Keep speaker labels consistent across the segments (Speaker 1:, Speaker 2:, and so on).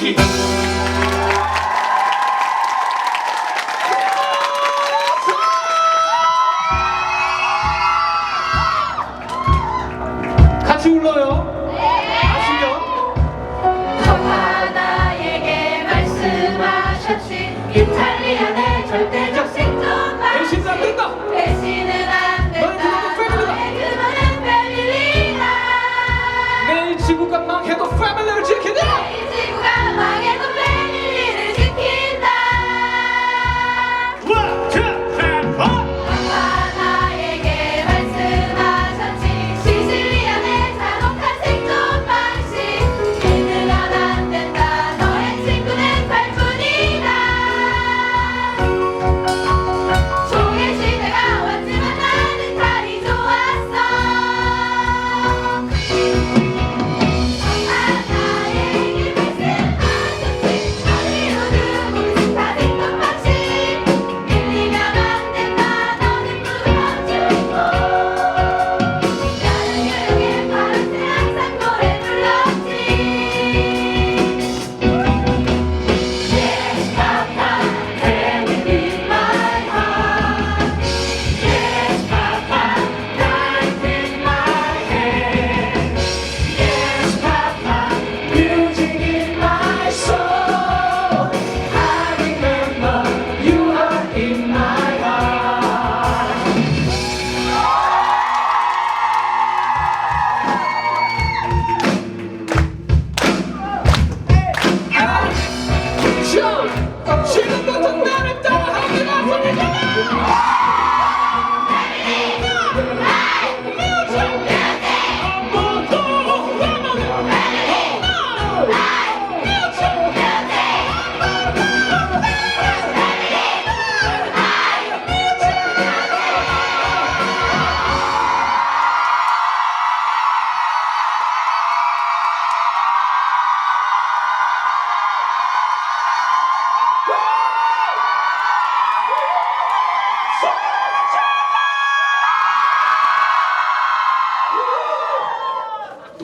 Speaker 1: City.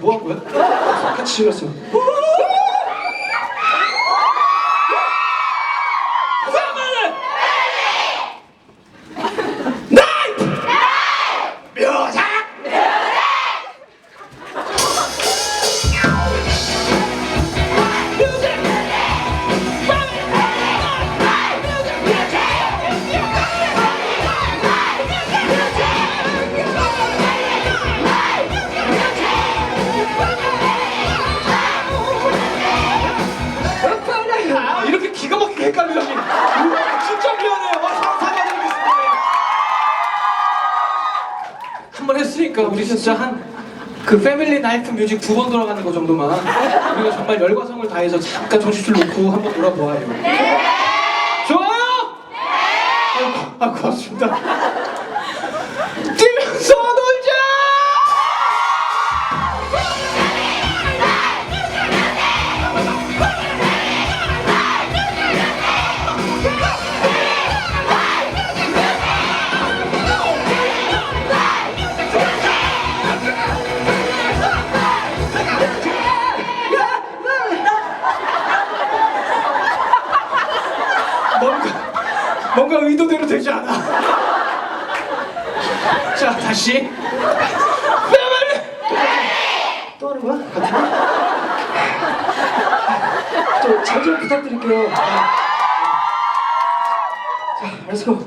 Speaker 1: 뭐 한 거야? 같이 일어서. 그러니까 우리 진짜 한 그 패밀리 나이트 뮤직 두 번 돌아가는 거 정도만 우리가 정말 열과 성을 다해서 잠깐 정신줄 놓고 한번 돌아보아요. 네. 좋아요. 네. 아 고맙습니다. 의도대로 되지 않아. 자, 다시. 또 하는 거야? 같은 거? 저, 잘좀 부탁드릴게요. 자, 알았어.